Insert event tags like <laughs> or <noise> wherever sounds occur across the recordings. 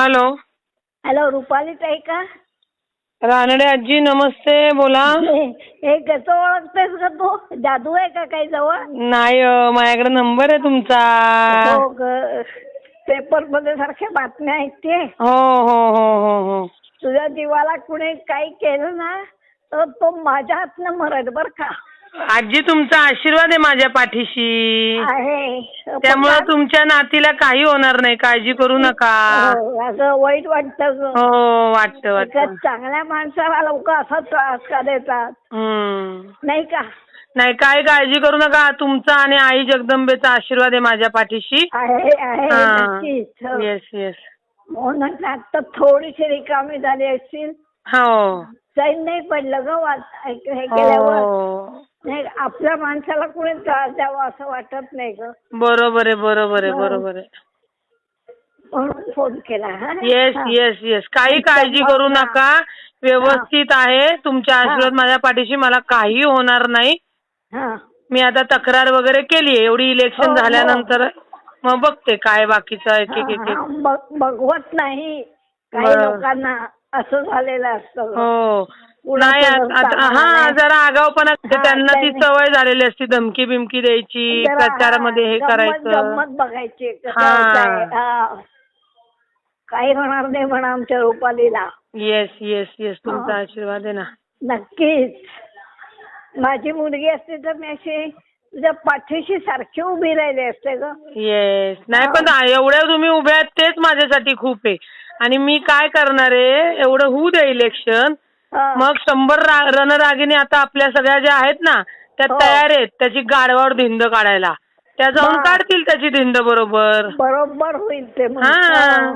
Hello hello Rupali ताई का? रानडे आजी नमस्ते बोला. <laughs> हे कसं ओळखतेस का तू? जादू आहे का काही जवळ? नाही अ, माझ्याकडे नंबर आहे तुमचा. हो पेपरमध्ये सारख्या बातम्या ऐकते हो हो हो हो हो. तुझ्या जीवाला कुणी काही केलं ना तर तो माझ्या हातनं मरत बर का. आजी तुमचा आशीर्वाद आहे माझ्या पाठीशी. आहे. त्यामुळे पण तुमच्या नातीला काही होणार नाही. काळजी करू नका. हो, असं वाईट वाटतं ग. हो वाटतं एका चांगल्या माणसाला लोक असा त्रास का देतात. नाही का? नाही काय काळजी करू नका. तुमचा आणि आई जगदंबेचा आशीर्वाद आहे माझ्या पाठीशी. आहे आहे नक्कीच. हो. येस येस म्हणून आता थोडीशी रिकामी झाली असतील हो. चैन नाही पडलं ग वाच- ऐक- हे केल्यावर. हो नाही आपल्या माणसाला कुणी त्रास द्यावा असं वाटत नाही ग बरोबर आहे बरोबर आहे हो. बरोबर आहे म्हणून फोन केला हा? येस हा. येस येस काही काळजी करू नका व्यवस्थित आहे तुमच्या आशीर्वाद माझ्या पाठीशी मला काही होणार नाही हा. मी आता तक्रार वगैरे केली आहे एवढी हो, इलेक्शन हो. झाल्यानंतर मग बघते काय बाकीचं एक एक एक हा, एक हा. बघ- बघवत नाही काही बरं. लोकांना असं झालेलं असतं हो नाही हा. जरा हा, त्यांना ती सवय झालेली असती धमकी बिमकी द्यायची प्रचारामध्ये हे करायचं बघायची. काही होणार नाही म्हणा आमच्या रुपालीला येस येस येस तुमचा. आशीर्वाद आहे ना नक्कीच माझी मुलगी असती तर मी अशी तुझ्या पाठीशी सारखी उभी राहिली असते ग येस नाही. पण एवढ्या तुम्ही उभ्या आहेत तेच माझ्यासाठी खूप आहे आणि मी काय करणार आहे एवढं होऊ दे इलेक्शन. मग शंभर रणरागिणी आता आपल्या सगळ्या ज्या आहेत ना त्या हो. तयार आहेत त्याची गाडवावर धिंड काढायला त्या जाऊन. काढतील त्याची धिंड बरोबर बरोबर होईल ते. हा हा.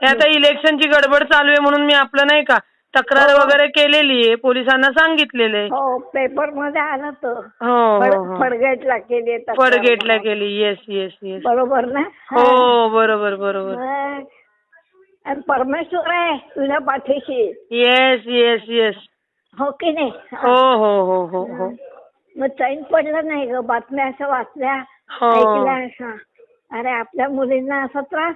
हे आता इलेक्शनची गडबड चालू आहे म्हणून मी आपलं नाही का तक्रार हो. वगैरे केलेली आहे पोलिसांना सांगितलेलं आहे हो पेपरमध्ये आलं तर हो फड- फडगेटला केली. फडगेटला केली येस येस येस बरोबर ना हो बरोबर बरोबर. आणि परमेश्वर आहे तुझ्या पाठीशी येस येस येस हो की नाही? हो हो हो हो हो. मग चैन पडलं नाही ग बातम्या असं वाचल्या हो. ऐकल्या असं अरे आपल्या मुलींना असा त्रास.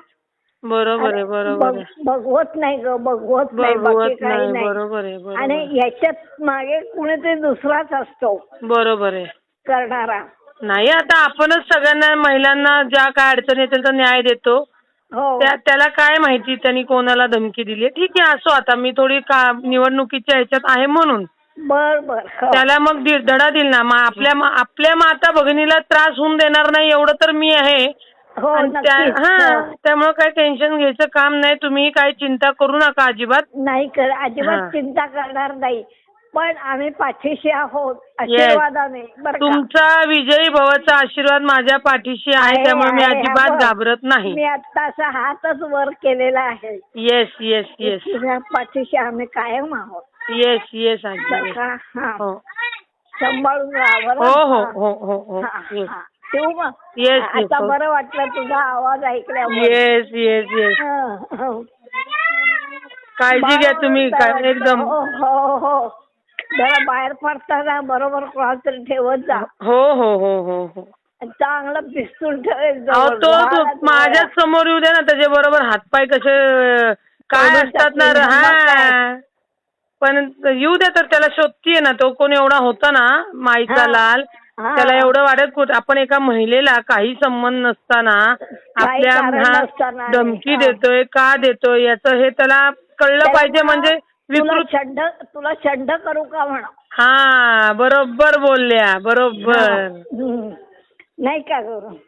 बरोबर आहे बरोबर आहे. बघवत नाही ग बघवत नाही बाकी बघवत काही नाही नाही. बरोबर आहे आणि बरोबर याच्यात मागे कुणीतरी दुसराच असतो. बरोबर आहे. करणारा. नाही आता आपणच सगळ्यांना महिलांना ज्या काय अडचणी येतील तर न्याय देतो. हो. त्या त्याला काय माहिती? त्यांनी कोणाला धमकी दिली ठीक आहे असो आता. मी थोडी का निवडणुकीच्या ह्याच्यात आहे म्हणून. बर बर. हो. त्याला मग दि- धडा दिल ना. मा- आपल्या मा- आपल्या माता भगिनीला त्रास होऊन देणार नाही एवढं तर मी आहे. हो आणि त्या- नक्कीच हा हो. त्यामुळे काही टेन्शन घ्यायचं काम नाही. तुम्ही काही चिंता करू नका अजिबात. नाही कर अजिबात. चिंता करणार नाही. पण आम्ही पाठीशी आहोत आशीर्वादाने बरं तुमचा विजयी भवाचा आशीर्वाद माझ्या पाठीशी आहे त्यामुळे मी अजिबात. घाबरत नाही. मी आता असा हातच वर केलेला आहे. येस येस येस तुझ्या पाठीशी आम्ही कायम आहोत. येस येस आजी. का? हा. हो. सांभाळून राहा बरं हो हो हा. हो हो. हो येस हा. ठेवू मग Yes, yes, आता हो. बरं वाटलं तुझा आवाज ऐकल्यावर येस येस येस हा, हो. काळजी घ्या तुम्ही एकदम हो हो हो. जरा बाहेर पडताना बरोबर कोणातरी ठेवत जा हो हो हो हो हो चांगलं पिस्तूल अहो तो तो माझ्याच समोर येऊ दे ना त्याच्या बरोबर हातपाय कसे काय असतात ना टाकतील, मग हा काय? पण येऊ दे तर त्याला शोधतीये ना तो कोण एवढा होता ना माईचा हा. लाल हा. त्याला एवढं वाटत कुठं आपण एका महिलेला काही संबंध नसताना काही आपल्या कारण हा, नसताना. धमकी हा. देतोय का देतोय याचं हे त्याला कळलं पाहिजे म्हणजे तुला छंड तुला छंड करू का म्हणा? हा बरोबर बोलल्या बरोबर. नाही का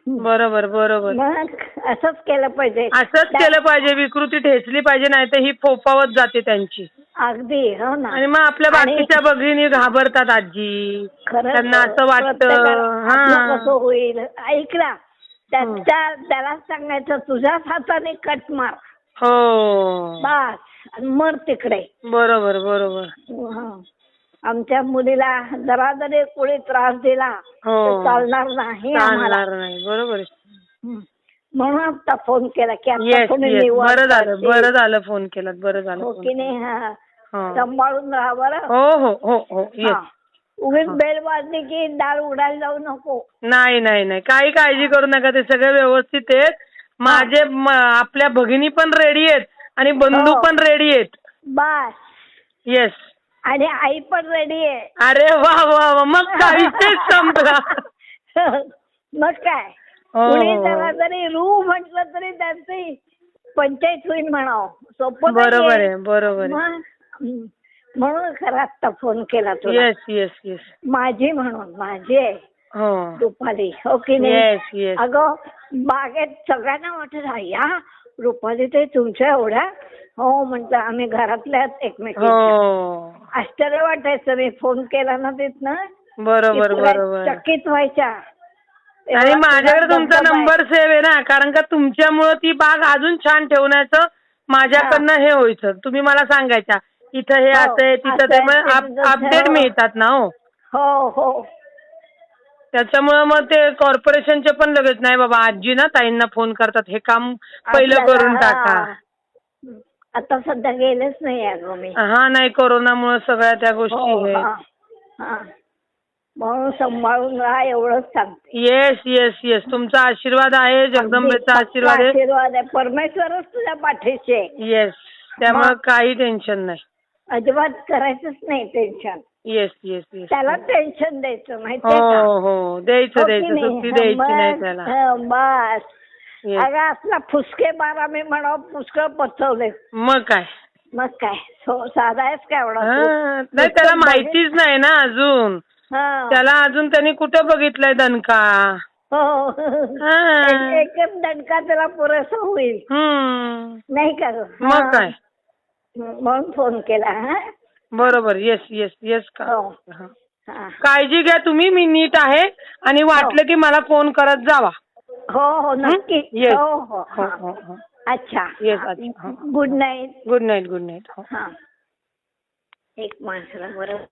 बरोबर बरोबर. मग असंच केलं पाहिजे. असंच केलं पाहिजे विकृती ठेचली पाहिजे नाही तर ही फोफावत जाते त्यांची. अगदी हो ना. आणि मग आपल्या बाकीच्या भगिनी घाबरतात आजी. खरंच त्यांना असं वाटतं. हा. कसं होईल? ऐक ना. त्याच्या त्याला सांगायचं तुझ्याच हाताने कट मार. हो. बस आणि मर तिकडे. बरोबर बरोबर. हं. आमच्या मुलीला जरा जरी कोणी त्रास दिला हो. तर चालणार नाही आम्हाला. चालणार नाही बरोबर हं. म्हणून आता फोन केला की आता येस कोणी येस निवड बरं झालं. बरं झालं फोन केलात बरं झालं हो phone की नाही? हा. केलात. सांभाळून राहा बरं. हो हो हो हो. येस हा. उगीच बेल वाजली की डाळ उडायला जाऊ नको. नाही नाही नाही. काही काळजी करू नका. ते सगळे व्यवस्थित आहेत माझे म- आपल्या भगिनी पण रेडी आहेत आणि बंधू हो. पण रेडी आहेत. बस. येस आणि आई पण रेडी आहे. अरे वा वा वा. मग काय विषय संपला मग काय? हो, कुणी हो. जरा जरी रू म्हटलं तरी त्यांची पंचायत होईल म्हणावं. सोपं बरोबर. आहे बरोबर मग, हं. म्हणून खरं आत्ता फोन केला तुला. येस येस येस माझी म्हणून माझी आहे. रुपाली. हो की नाही येस येस अगं बागेत सगळ्यांना वाटत आहे या रुपाली ते तुमच्या एवढ्या? हो म्हणतं आम्ही घरातल्याच एकमेकी हो. आश्चर्य वाटायचं मी फोन केला ना तिथनं. बरोबर बरोबर. चकित व्हायच्या. आणि माझ्याकडे तुमचा. नंबर सेव्ह आहे ना कारण का तुमच्यामुळं ती बाग अजून छान ठेवण्याचं माझ्याकडनं हे. व्हायचं तुम्ही मला सांगायच्या इथं हे हो, असं आहे तिथं असं ते आहे, तिथं. अपडेट मिळतात ना हो. हो हो. त्याच्यामुळं मग ते कॉर्पोरेशनचे पण लगेच नाही बाबा आजी ना ताईंना फोन करतात हे काम पहिलं करून टाका. आता सध्या गेलेच नाही अगं मी. हा नाही कोरोनामुळे सगळ्या त्या गोष्टी हो, हे. हा. हा. म्हणून सांभाळून राहा एवढंच सांगते. येस येस येस तुमचा आशीर्वाद आहे जगदंबेचा आशीर्वाद आहे. आशीर्वाद आहे. परमेश्वरच तुझ्या पाठीशी आहे. येस त्यामुळे? काही टेन्शन नाही. अजिबात करायचंच नाही टेन्शन येस येस येस त्याला टेन्शन द्यायचं माहितीये का? हो. हो द्यायचं हो की द्यायचं नाही? सुट्टी द्यायची नाही बस, त्याला. हं, बस. Yes. अगं असला फुसके बारा मी म्हणावं पुष्कळ पचवले मग काय? मग काय? सो साधा आहेस का एवढा तू? हा, नाही त्याला माहितीच नाही ना अजून. बघित- हा. त्याला अजून त्यांनी कुठं बघितलंय दणका? हो. हा. एक- एकच दणका त्याला पुरेसा होईल. हम्म नाही का गं? मग हा. काय? म्हणून फोन केला हा. बरोबर येस येस येस का हो. हा. हा. काळजी घ्या तुम्ही मी नीट आहे आणि वाटलं की मला फोन करत जावा हो हो नक्की Yes. हो हो हो हा. हो हो अच्छा Yes, अच्छा, हा. Good night good night good night हो हा एक माणसाला बरं